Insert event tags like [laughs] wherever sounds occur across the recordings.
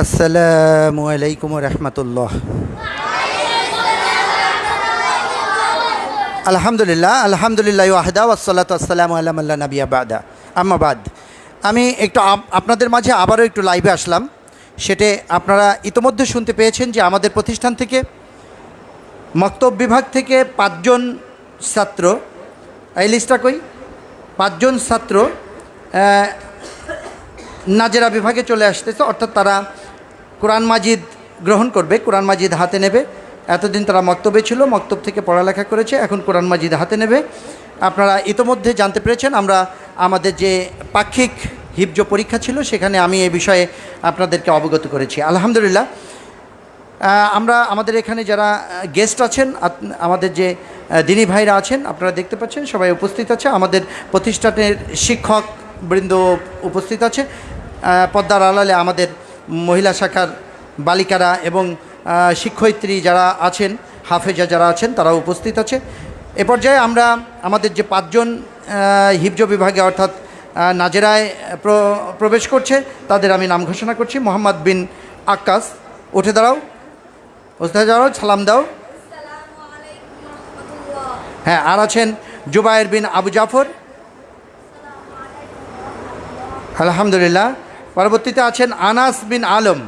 আসসালামু আলাইকুম রহমতুল্লাহ। আলহামদুলিল্লাহ আলহামদুলিল্লাহ ওয়াহদা ওয়াসাল্লাত আসসালামু আল্লাহ নবিয়া বাদা। আম্মাবাদ আমি একটু আপনাদের মাঝে আবারও একটু লাইভে আসলাম। সেটে আপনারা ইতোমধ্যে শুনতে পেয়েছেন যে আমাদের প্রতিষ্ঠান থেকে মক্তব বিভাগ থেকে পাঁচজন ছাত্র, এই লিস্টটা কই? পাঁচজন ছাত্র নাজেরা বিভাগে চলে আসতেছে। অর্থাৎ তারা কোরআন মাজিদ গ্রহণ করবে, কোরআন মাজিদ হাতে নেবে। এতদিন তারা মক্তবে ছিল, মক্তব থেকে পড়ালেখা করেছে, এখন কোরআন মাজিদ হাতে নেবে। আপনারা ইতোমধ্যে জানতে পেরেছেন, আমরা আমাদের যে পাক্ষিক হিফজ পরীক্ষা ছিল, সেখানে আমি এই বিষয়ে আপনাদেরকে অবগত করেছি। আলহামদুলিল্লাহ আমরা আমাদের এখানে যারা গেস্ট আছেন আমাদের যে দিনী ভাইরা আছেন, আপনারা দেখতে পাচ্ছেন, সবাই উপস্থিত আছে। আমাদের প্রতিষ্ঠানের শিক্ষক বৃন্দ উপস্থিত আছে। পদ্মার আলালে আমাদের মহিলা শাখার বালিকারা এবং শিক্ষয়িত্রী যারা আছেন, হাফেজা যারা আছেন তারা উপস্থিত আছে। এ পর্যায়ে আমরা আমাদের যে পাঁচজন হিফজ বিভাগে অর্থাৎ নাজেরায় প্রবেশ করছে, তাদের আমি নাম ঘোষণা করছি। মোহাম্মদ বিন আক্কাস, উঠে দাঁড়াও। ওস্তাদ যাও সালাম দাও। হ্যাঁ আর আছেন জুবায়ের বিন আবু জাফর। আলহামদুলিল্লাহ। পরবর্তীতে আছেন আনাস বিন আলম।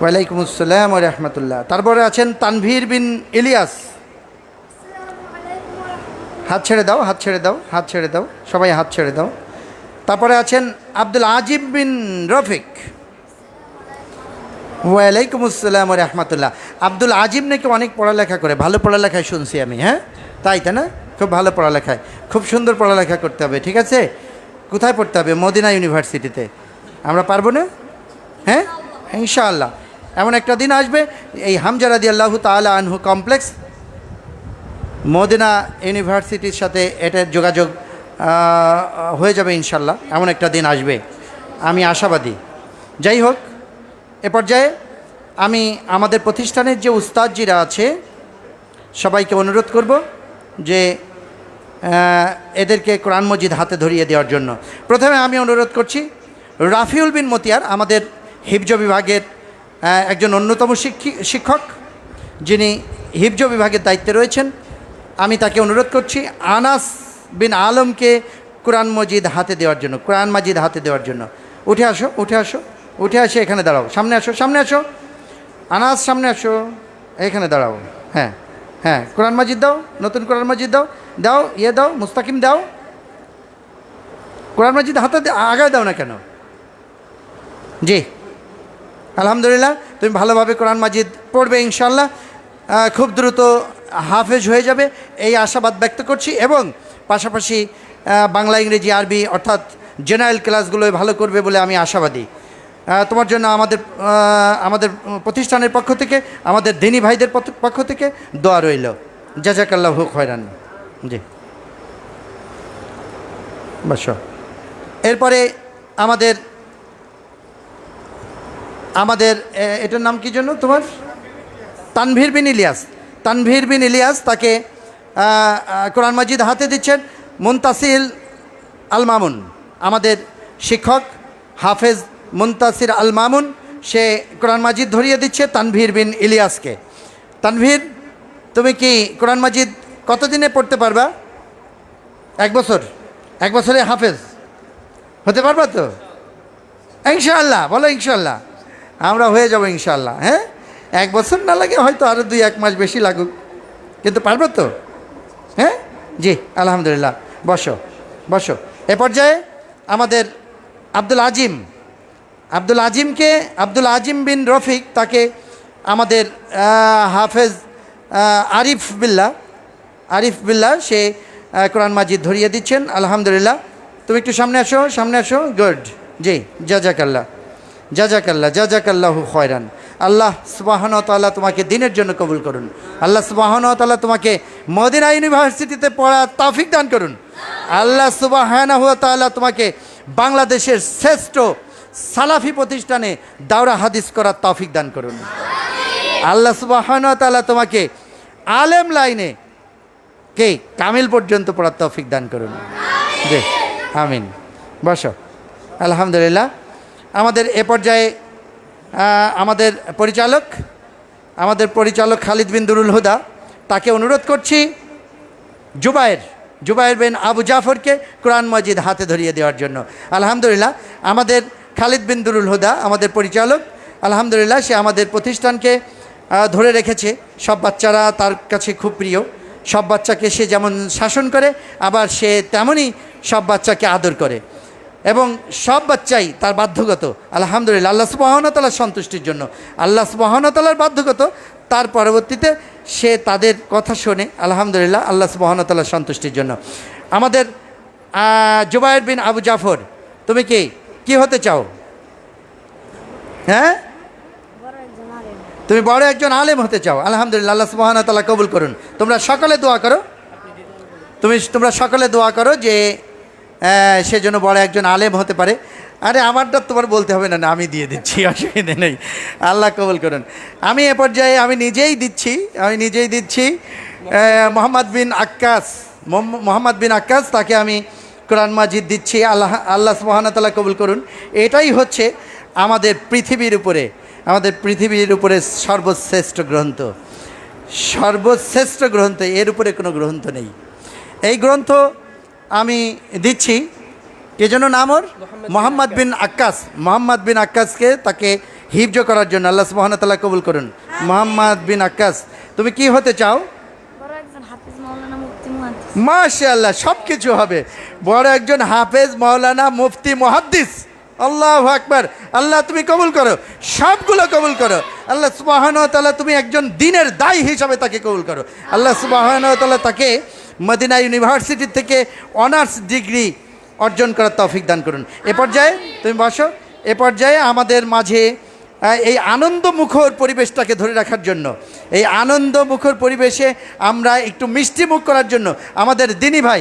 ওয়ালাইকুম আসসালাম রহমতুল্লাহ। তারপরে আছেন তানভীর বিন ইলিয়াস। হাত ছেড়ে দাও, হাত ছেড়ে দাও, হাত ছেড়ে দাও। সবাই হাত ছেড়ে দাও। তারপরে আছেন আব্দুল আজিব বিন রফিক। ওয়ালাইকুম আসসালাম রহমতুল্লাহ। আব্দুল আজিম নাকি অনেক পড়ালেখা করে, ভালো পড়ালেখায় শুনছি আমি হ্যাঁ? তাই তাই না? খুব ভালো পড়ালেখায়, খুব সুন্দর পড়ালেখা করতে হবে, ঠিক আছে? কোথায় পড়তে হবে? মদিনা ইউনিভার্সিটিতে। আমরা পারব না? হ্যাঁ? ইনশাআল্লাহ। এমন একটা দিন আসবে, এই হামজারাদি আল্লাহ তালা আনহু কমপ্লেক্স, মদিনা ইউনিভার্সিটির সাথে এটার যোগাযোগ হয়ে যাবে ইনশাল্লাহ এমন একটা দিন আসবে। আমি আশাবাদী। যাই হোক, এ পর্যায়ে আমি আমাদের প্রতিষ্ঠানের যে উস্তাদজিরা আছে, সবাইকে অনুরোধ করব যে এদেরকে কোরআন মজিদ হাতে ধরিয়ে দেওয়ার জন্য। প্রথমে আমি অনুরোধ করছি, রাফিউল বিন মতিয়ার, আমাদের হিফজ বিভাগের একজন অন্যতম শিক্ষি শিক্ষক, যিনি হিফজ বিভাগের দায়িত্বে রয়েছেন, আমি তাকে অনুরোধ করছি আনাস বিন আলমকে কোরআন মজিদ হাতে দেওয়ার জন্য, কোরআন মাজিদ হাতে দেওয়ার জন্য। উঠে আসো উঠে আসো, উঠে আসে, এখানে দাঁড়াও। সামনে আসো সামনে আসো। আনাস, সামনে আসো, এখানে দাঁড়াও। হ্যাঁ হ্যাঁ কোরআন মাজিদ দাও, নতুন কোরআন মাজিদ দাও। দাও ইয়ে দাও, মুস্তাকিম দাও। কোরআন মাজিদ হাতে আগায় দাও না কেন? জি। আলহামদুলিল্লাহ, তুমি ভালোভাবে কোরআন মাজিদ পড়বে ইনশাল্লাহ খুব দ্রুত হাফেজ হয়ে যাবে। এই আশাবাদ ব্যক্ত করছি এবং পাশাপাশি বাংলা, ইংরেজি, আরবি অর্থাৎ জেনারেল ক্লাসগুলোই ভালো করবে বলে আমি আশাবাদী। তোমার জন্য আমাদের আমাদের প্রতিষ্ঠানের পক্ষ থেকে, আমাদের দিনী ভাইদের পক্ষ থেকে দোয়া রইল। জাজাকাল্লাহ হুক হয়রান জি। বস এরপরে আমাদের আমাদের এটার নাম কি জন্য তোমার? তানভীর বিন ইলিয়াস। তানভীর বিন ইলিয়াস তাকে কোরআন মাজিদ হাতে দিচ্ছেন মুনতাসিল আল মামুন। আমাদের শিক্ষক হাফেজ মুনতাসির আল মামুন, সে কোরআন মাজিদ ধরিয়ে দিচ্ছে তানভীর বিন ইলিয়াসকে। তানভীর, তুমি কি কোরআন মাজিদ কতদিনে পড়তে পারবা? এক বছর। এক বছরে হাফেজ। হতে পারবা তো? ইনশাআল্লাহ, বলো ইনশাআল্লাহ। আমরা হয়ে যাব ইনশাআল্লাহ হ্যাঁ? এক বছর না লাগে হয়তো আরও দুই, এক মাস বেশি লাগুক। কিন্তু পারব তো? হ্যাঁ? জি, আলহামদুলিল্লাহ। বসো বসো। এ পর্যায়ে আমাদের আব্দুল আজিম। আব্দুল আজিমকে, আব্দুল আজিম বিন রফিক তাকে আমাদের হাফেজ আরিফ বিল্লাহ আরিফ বিল্লাহ, সে কোরআন মাজিদ ধরিয়ে দিচ্ছেন, আলহামদুলিল্লাহ। তুমি একটু সামনে আসো সামনে আসো গুড জি, জাজাকাল্লাহ জাজাকাল্লাহ জাজাকাল্লাহ খয়রান। আল্লাহ সুবাহন তাল্লাহ তোমাকে দিনের জন্য কবুল করুন। আল্লাহ সুবাহন তাল্লাহ তোমাকে মদিনা ইউনিভার্সিটিতে পড়া তাফিক দান করুন। আল্লাহ সুবাহান তাল্লাহ তোমাকে বাংলাদেশের শ্রেষ্ঠ সালাফি প্রতিষ্ঠানে দাওরা হাদিস করার তৌফিক দান করুন। আল্লাহ সুবাহান তাল্লাহ তোমাকে আলেম লাইনে কে? কামিল পর্যন্ত পড়ার তৌফিক দান করুন। জি, আমিন। বস। আলহামদুলিল্লাহ। আমাদের এ পর্যায়ে আমাদের পরিচালক আমাদের পরিচালক খালিদ বিন দুরুল হুদা, তাকে অনুরোধ করছি জুবায়ের জুবায়ের বিন আবু জাফরকে কোরআন মজিদ হাতে ধরিয়ে দেওয়ার জন্য। আলহামদুলিল্লাহ, আমাদের খালিদ বিন দুরুল হুদা, আমাদের পরিচালক, আলহামদুলিল্লাহ, সে আমাদের প্রতিষ্ঠানকে ধরে রেখেছে। সব বাচ্চারা তার কাছে খুব প্রিয়। সব বাচ্চাকে সে যেমন শাসন করে, আবার সে তেমনই সব বাচ্চাকে আদর করে। এবং সব বাচ্চাই তার বাধ্যগত। আলহামদুলিল্লাহ, আল্লাহ সুবাহনতালার সন্তুষ্টির জন্য। আল্লাহ সুবাহনতালার বাধ্যগত। তার পরবর্তীতে সে তাদের কথা শোনে, আলহামদুলিল্লাহ, আল্লাহ সুবাহনতালার সন্তুষ্টির জন্য। আমাদের জুবায়ের বিন আবু জাফর, তুমি কি কি হতে চাও? হ্যাঁ? তুমি বড় একজন আলেম হতে চাও। আলহামদুলিল্লাহ, আল্লাহ সুবাহনতাল্লাহ কবুল করুন। তোমরা সকলে দোয়া করো। তুমি, তোমরা সকলে দোয়া করো যে সে যেন বড় একজন আলেম হতে পারে। আরে, আমারটা তোমার বলতে হবে না না, আমি দিয়ে দিচ্ছি, [laughs] অসুবিধে নেই। আল্লাহ কবুল করুন। আমি এ পর্যায়ে, আমি নিজেই দিচ্ছি, আমি নিজেই দিচ্ছি মোহাম্মদ বিন আক্কাস। মোহাম্মদ বিন আক্কাস, তাকে আমি কোরআন মাজিদ দিচ্ছি। আল্লাহ আল্লাহ সুবাহানতাল্লাহ কবুল করুন। এটাই হচ্ছে আমাদের পৃথিবীর উপরে আমাদের পৃথিবীর উপরে সর্বশ্রেষ্ঠ গ্রন্থ। সর্বশ্রেষ্ঠ গ্রন্থ এর উপরে কোনো গ্রন্থ নেই। এই গ্রন্থ আমি দিচ্ছি কে যেন নাম ওর? মোহাম্মদ বিন আক্কাস। মোহাম্মদ বিন আক্কাসকে তাকে হিফজ করার জন্য আল্লাহ সুবাহতাল্লাহ কবুল করুন। মোহাম্মদ বিন আক্কাস তুমি কি হতে চাও? বড় একজন হাফিজ মাওলানা মুফতি মুহাদ্দিস। মাশাআল্লাহ সব কিছু হবে। বড় একজন হাফেজ মৌলানা মুফতি মুহাদ্দিস। আল্লাহ আকবার, আল্লাহ তুমি কবুল করো, সবগুলো কবুল করো। আল্লাহ সুবাহন তাআলা তুমি একজন দিনের দায়ী হিসাবে তাকে কবুল করো। আল্লাহ সুবাহন তাআলা তাকে মদিনা ইউনিভার্সিটি থেকে অনার্স ডিগ্রি অর্জন করার তৌফিক দান করুন। এ পর্যায়ে তুমি বসো। এ পর্যায়ে আমাদের মাঝে এই আনন্দমুখর পরিবেশটাকে ধরে রাখার জন্য, এই আনন্দমুখর পরিবেশে আমরা একটু মিষ্টি মুখ করার জন্য আমাদের দিনী ভাই,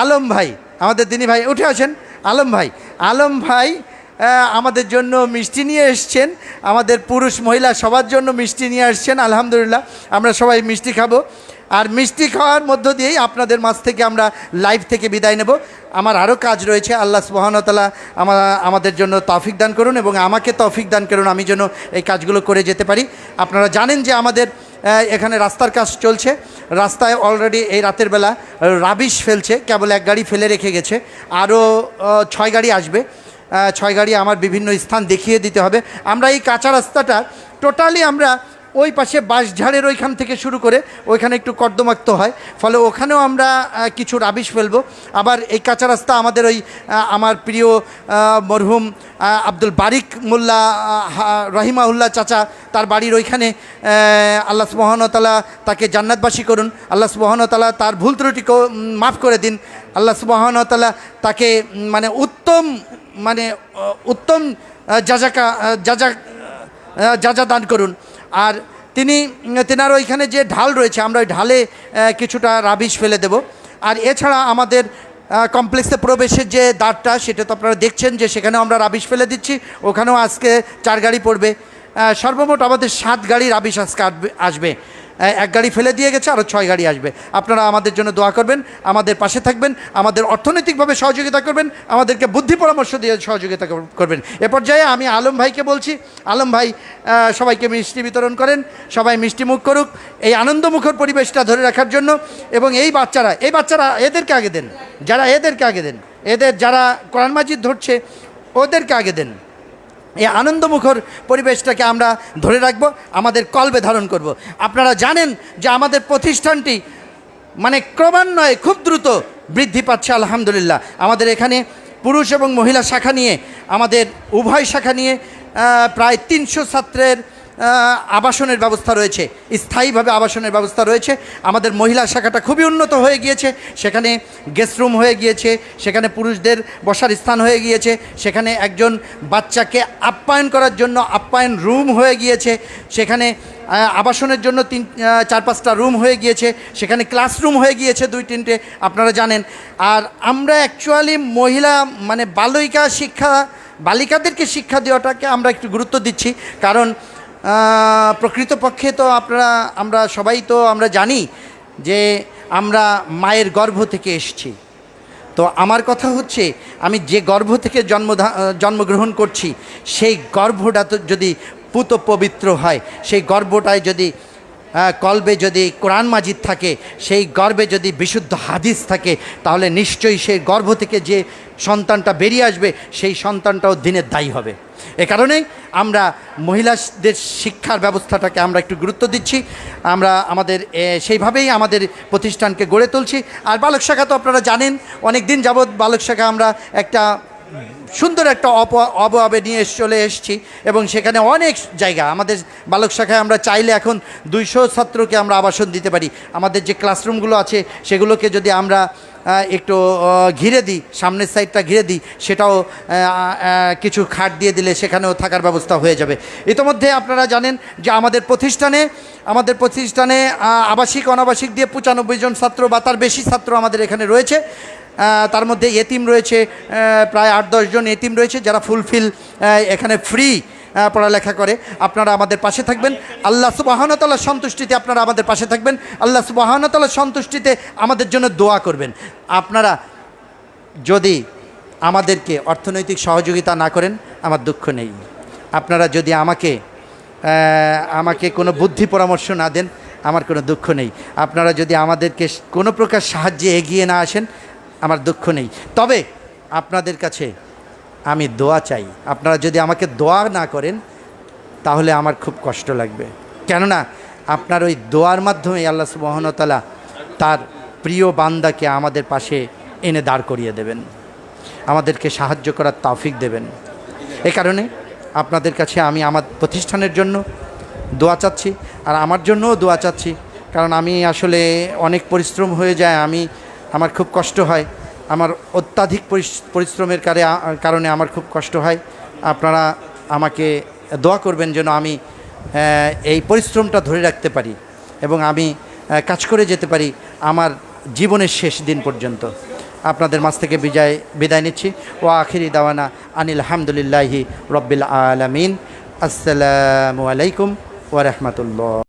আলম ভাই, আমাদের দিনী ভাই, উঠে আসেন। আলম ভাই আলম ভাই আমাদের জন্য মিষ্টি নিয়ে এসছেন। আমাদের পুরুষ মহিলা সবার জন্য মিষ্টি নিয়ে আসছেন, আলহামদুলিল্লাহ। আমরা সবাই মিষ্টি খাব। আর মিষ্টি খাওয়ার মধ্য দিয়েই আপনাদের মাঝ থেকে আমরা লাইভ থেকে বিদায় নেব। আমার আরও কাজ রয়েছে। আল্লাহ সুবাহনতালা আমার আমাদের জন্য তফিক দান করুন এবং আমাকে তফিক দান করুন, আমি যেন এই কাজগুলো করে যেতে পারি। আপনারা জানেন যে আমাদের এখানে রাস্তার কাজ চলছে। রাস্তায় অলরেডি এই রাতের বেলা রাবিশ ফেলছে, কেবল এক গাড়ি ফেলে রেখে গেছে। আরও ছয় গাড়ি আসবে। ছয় গাড়ি আমার বিভিন্ন স্থান দেখিয়ে দিতে হবে। আমরা এই কাঁচা রাস্তাটা টোটালি আমরা ওই পাশে বাঁশঝাড়ের ওইখান থেকে শুরু করে ওইখানে একটু কর্দমাক্ত হয়। ফলে ওখানেও আমরা কিছু রাবিশ ফেলব। আবার এই কাঁচা রাস্তা আমাদের ওই আমার প্রিয় মরহুম আব্দুল বারিক মোল্লা রহিমাউল্লাহ চাচা, তার বাড়ির ওইখানে আল্লাহ সুবহানতালা তাকে জান্নাতবাসী করুন। আল্লাহ সুবহানতালা তার ভুল ত্রুটিকে মাফ করে দিন। আল্লাহ সুবহানতালা তাকে মানে উত্তম মানে উত্তম যাজাকা যাজা যা যা দান করুন। আর তিনি তেনার ওইখানে যে ঢাল রয়েছে, আমরা ওই ঢালে কিছুটা রাবিশ ফেলে দেব। আর এছাড়া আমাদের কমপ্লেক্সে প্রবেশের যে দ্বারটা, সেটা তো আপনারা দেখছেন যে সেখানেও আমরা রাবিশ ফেলে দিচ্ছি। ওখানেও আজকে চার গাড়ি পড়বে। সর্বমোট আমাদের সাত গাড়ি রাবিশ আজকে আসবে- এক গাড়ি ফেলে দিয়ে গেছে আরও ছয় গাড়ি আসবে। আপনারা আমাদের জন্য দোয়া করবেন, আমাদের পাশে থাকবেন, আমাদের অর্থনৈতিকভাবে সহযোগিতা করবেন, আমাদেরকে বুদ্ধি পরামর্শ দিয়ে সহযোগিতা করবেন। এ পর্যায়ে আমি আলম ভাইকে বলছি, আলম ভাই সবাইকে মিষ্টি বিতরণ করেন, সবাই মিষ্টি মুখ করুক, এই আনন্দমুখর পরিবেশটা ধরে রাখার জন্য, এবং এই বাচ্চারা এই বাচ্চারা এদেরকে আগে দেন, যারা এদেরকে আগে দেন, এদের যারা কোরআন মাজিদ ধরছে, ওদেরকে আগে দেন। এই আনন্দমুখর পরিবেশটাকে আমরা ধরে রাখব, আমাদের কলবে ধারণ করব। আপনারা জানেন যে আমাদের প্রতিষ্ঠানটি মানে ক্রমান্বয়ে খুব দ্রুত বৃদ্ধি পাচ্ছে, আলহামদুলিল্লাহ আমাদের এখানে পুরুষ এবং মহিলা শাখা নিয়ে, আমাদের উভয় শাখা নিয়ে প্রায় তিনশো ছাত্রের আবাসনের ব্যবস্থা রয়েছে, স্থায়ীভাবে আবাসনের ব্যবস্থা রয়েছে। আমাদের মহিলা শাখাটা খুবই উন্নত হয়ে গিয়েছে। সেখানে গেস্ট রুম হয়ে গিয়েছে, সেখানে পুরুষদের বসার স্থান হয়ে গিয়েছে, সেখানে একজন বাচ্চাকে আপ্যায়ন করার জন্য আপ্যায়ন রুম হয়ে গিয়েছে। সেখানে আবাসনের জন্য তিন চার পাঁচটা রুম হয়ে গিয়েছে। সেখানে ক্লাসরুম হয়ে গিয়েছে দুই, তিনটে, আপনারা জানেন। আর আমরা অ্যাকচুয়ালি মহিলা মানে বালিকা শিক্ষা, বালিকাদেরকে শিক্ষা দেওয়াটাকে আমরা একটু গুরুত্ব দিচ্ছি। কারণ প্রকৃতপক্ষে তো আপনারা, আমরা সবাই তো আমরা জানি যে আমরা মায়ের গর্ভ থেকে এসছি। তো আমার কথা হচ্ছে, আমি যে গর্ভ থেকে জন্ম জন্মগ্রহণ করছি, সেই গর্ভটা তো যদি পুত পবিত্র হয়, সেই গর্ভটায় যদি কলবে যদি কোরআন মাজিদ থাকে, সেই গর্ভে যদি বিশুদ্ধ হাদিস থাকে, তাহলে নিশ্চয়ই সেই গর্ভ থেকে যে সন্তানটা বেরিয়ে আসবে, সেই সন্তানটাও দিনের দায়ী হবে। এ কারণেই আমরা মহিলাদের শিক্ষার ব্যবস্থাটাকে আমরা একটু গুরুত্ব দিচ্ছি। আমরা আমাদের সেইভাবেই আমাদের প্রতিষ্ঠানকে গড়ে তুলছি। আর বালক শাখা তো আপনারা জানেন অনেক দিন যাবৎ বালক শাখা আমরা একটা সুন্দর একটা অপ, অবয়বে নিয়ে চলে এসেছি এবং সেখানে অনেক জায়গা। আমাদের বালক শাখায় আমরা চাইলে এখন দুইশো ছাত্রকে আমরা আবাসন দিতে পারি। আমাদের যে ক্লাসরুমগুলো আছে, সেগুলোকে যদি আমরা একটু ঘিরে দিই, সামনের সাইডটা ঘিরে দিই, সেটাও কিছু খাট দিয়ে দিলে সেখানেও থাকার ব্যবস্থা হয়ে যাবে। ইতোমধ্যে আপনারা জানেন যে আমাদের প্রতিষ্ঠানে আমাদের প্রতিষ্ঠানে আবাসিক, অনাবাসিক দিয়ে পঁচানব্বই জন ছাত্র বা তার বেশি ছাত্র আমাদের এখানে রয়েছে। তার মধ্যে এতিম রয়েছে প্রায় আট দশজন এতিম রয়েছে যারা ফুলফিল এখানে ফ্রি পড়ালেখা করে। আপনারা আমাদের পাশে থাকবেন। আল্লাহ সুবাহানতালার সন্তুষ্টিতে আপনারা আমাদের পাশে থাকবেন। আল্লাহ সুবাহানতালার সন্তুষ্টিতে আমাদের জন্য দোয়া করবেন। আপনারা যদি আমাদেরকে অর্থনৈতিক সহযোগিতা না করেন, আমার দুঃখ নেই। আপনারা যদি আমাকে আমাকে কোনো বুদ্ধি পরামর্শ না দেন, আমার কোনো দুঃখ নেই। আপনারা যদি আমাদেরকে কোনো প্রকার সাহায্যে এগিয়ে না আসেন আমার দুঃখ নেই। তবে আপনাদের কাছে আমি দোয়া চাই। আপনারা যদি আমাকে দোয়া না করেন, তাহলে আমার খুব কষ্ট লাগবে। কেননা, আপনার ওই দোয়ার মাধ্যমে আল্লাহ সুবহানতালা তার প্রিয় বান্দাকে আমাদের পাশে এনে দাঁড় করিয়ে দেবেন। আমাদেরকে সাহায্য করার তৌফিক দেবেন। এ কারণে আপনাদের কাছে আমি আমার প্রতিষ্ঠানের জন্য দোয়া চাচ্ছি, আর আমার জন্যও দোয়া চাচ্ছি। কারণ আমি আসলে অনেক পরিশ্রম হয়ে যায়, আমি আমার খুব কষ্ট হয়। আমার অত্যাধিক পরিশ্রমের কারে, কারণে আমার খুব কষ্ট হয়। আপনারা আমাকে দোয়া করবেন যেন আমি এই পরিশ্রমটা ধরে রাখতে পারি এবং আমি কাজ করে যেতে পারি আমার জীবনের শেষ দিন পর্যন্ত। আপনাদের মাছ থেকে বিজয়, বিদায় নিচ্ছি। ও আখিরি দাওয়ানা আনিল হামদুলিল্লাহি রব্বিল আলমিন। আসসালামু আলাইকুম রাহমাতুল্লাহ।